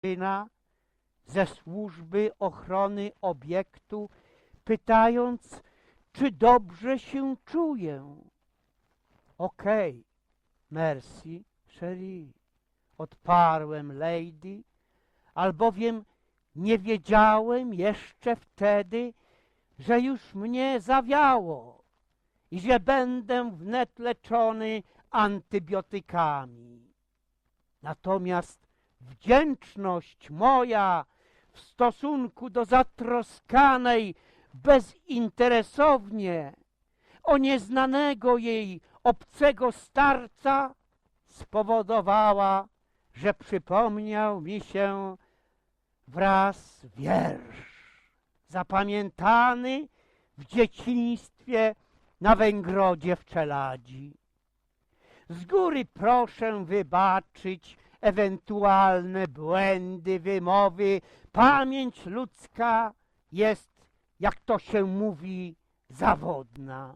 syna ze służby ochrony obiektu, pytając, czy dobrze się czuję. Okej, merci, chérie, odparłem lady, albowiem nie wiedziałem jeszcze wtedy, że już mnie zawiało i że będę wnet leczony antybiotykami. Natomiast wdzięczność moja w stosunku do zatroskanej bezinteresownie o nieznanego jej obcego starca spowodowała, że przypomniał mi się wraz wiersz zapamiętany w dzieciństwie na Węgrodzie w Czeladzi. Z góry proszę wybaczyć ewentualne błędy wymowy. Pamięć ludzka jest, jak to się mówi, zawodna.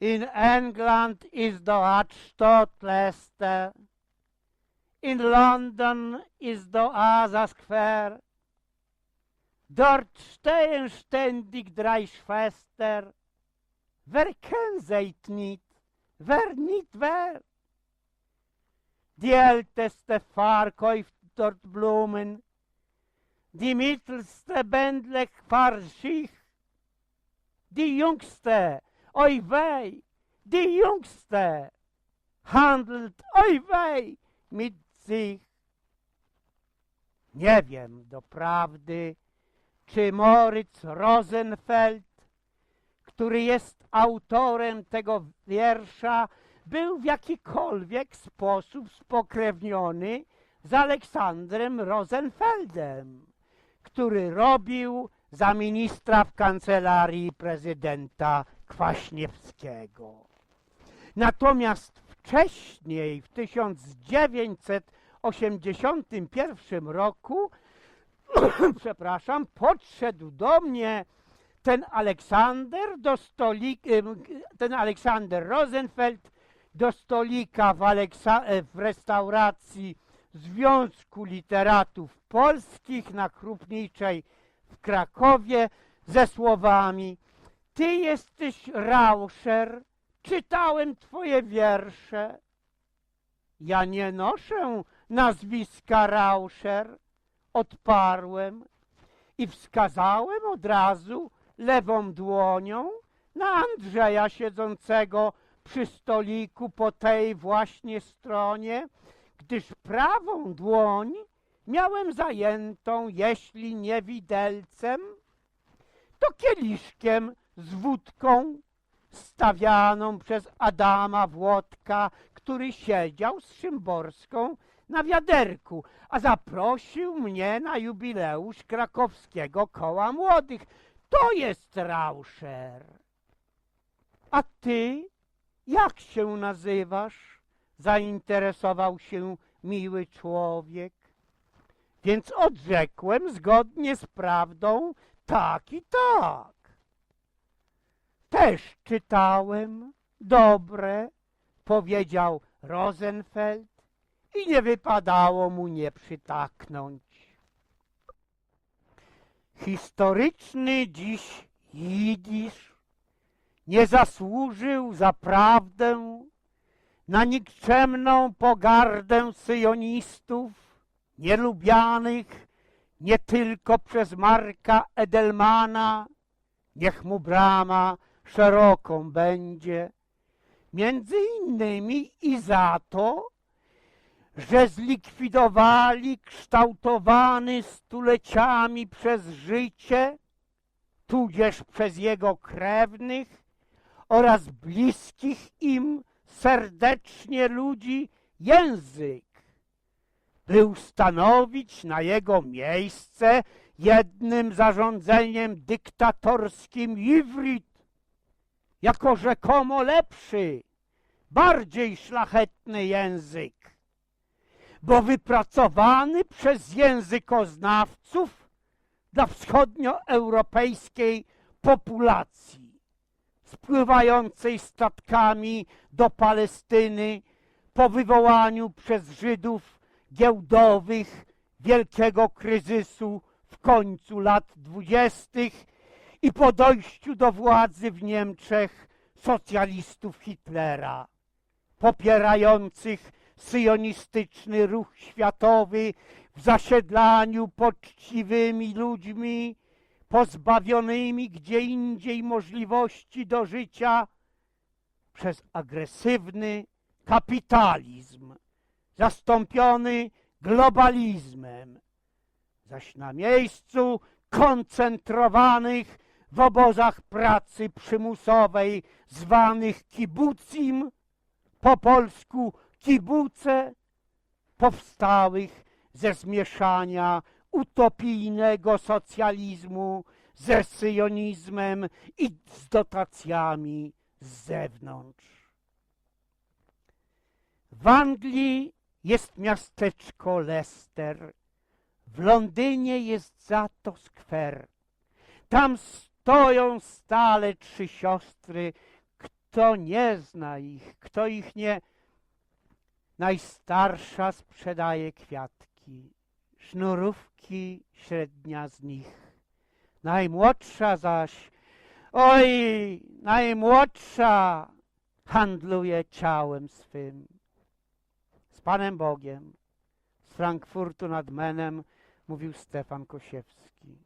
In England is the Hauptstadt Leicester. In London is the Asa Square. Dort stehen ständig drei Schwestern. Wer kennt sie nicht? Wer nicht wer? Die älteste verkauft dort Blumen. Die mittelste bändlich Farschich. Die jüngste, oi wei, die jüngste handelt oi wei mit sich. Nie wiem doprawdy, czy Moritz Rosenfeld, który jest autorem tego wiersza, był w jakikolwiek sposób spokrewniony z Aleksandrem Rosenfeldem, który robił za ministra w kancelarii prezydenta Kwaśniewskiego. Natomiast wcześniej, w 1981 roku, przepraszam, podszedł do mnie ten Aleksander do stolika, ten Aleksander Rosenfeld do stolika w, Aleksa, e, w restauracji Związku Literatów Polskich na Krupniczej w Krakowie ze słowami Ty jesteś Rauscher, czytałem twoje wiersze. Ja nie noszę nazwiska Rauscher, odparłem i wskazałem od razu lewą dłonią na Andrzeja siedzącego przy stoliku po tej właśnie stronie, gdyż prawą dłoń miałem zajętą, jeśli nie widelcem, to kieliszkiem z wódką stawianą przez Adama Włodka, który siedział z Szymborską na wiaderku, a zaprosił mnie na jubileusz krakowskiego koła młodych. To jest Rauscher. A ty, jak się nazywasz? Zainteresował się miły człowiek. Więc odrzekłem zgodnie z prawdą tak i tak. Też czytałem, dobre, powiedział Rosenfeld i nie wypadało mu nie przytaknąć. Historyczny dziś Jidisz nie zasłużył zaprawdę na nikczemną pogardę syjonistów, nielubianych nie tylko przez Marka Edelmana, niech mu brama szeroką będzie, między innymi i za to, że zlikwidowali kształtowany stuleciami przez życie, tudzież przez jego krewnych oraz bliskich im serdecznie ludzi język, by ustanowić na jego miejsce jednym zarządzeniem dyktatorskim Iwrit, jako rzekomo lepszy, bardziej szlachetny język, bo wypracowany przez językoznawców dla wschodnioeuropejskiej populacji spływającej statkami do Palestyny po wywołaniu przez Żydów giełdowych wielkiego kryzysu w końcu lat dwudziestych i po dojściu do władzy w Niemczech socjalistów Hitlera, popierających syjonistyczny ruch światowy w zasiedlaniu poczciwymi ludźmi, pozbawionymi gdzie indziej możliwości do życia przez agresywny kapitalizm, zastąpiony globalizmem, zaś na miejscu koncentrowanych w obozach pracy przymusowej zwanych kibucim, po polsku kibuce, powstałych ze zmieszania utopijnego socjalizmu ze syjonizmem i z dotacjami z zewnątrz. W Anglii jest miasteczko Leicester, w Londynie jest za to skwer. Tam stoją stale trzy siostry. Kto nie zna ich, kto ich nie... Najstarsza sprzedaje kwiatki, sznurówki średnia z nich. Najmłodsza zaś, oj, najmłodsza handluje ciałem swym. Z Panem Bogiem, z Frankfurtu nad Menem mówił Stefan Kosiewski.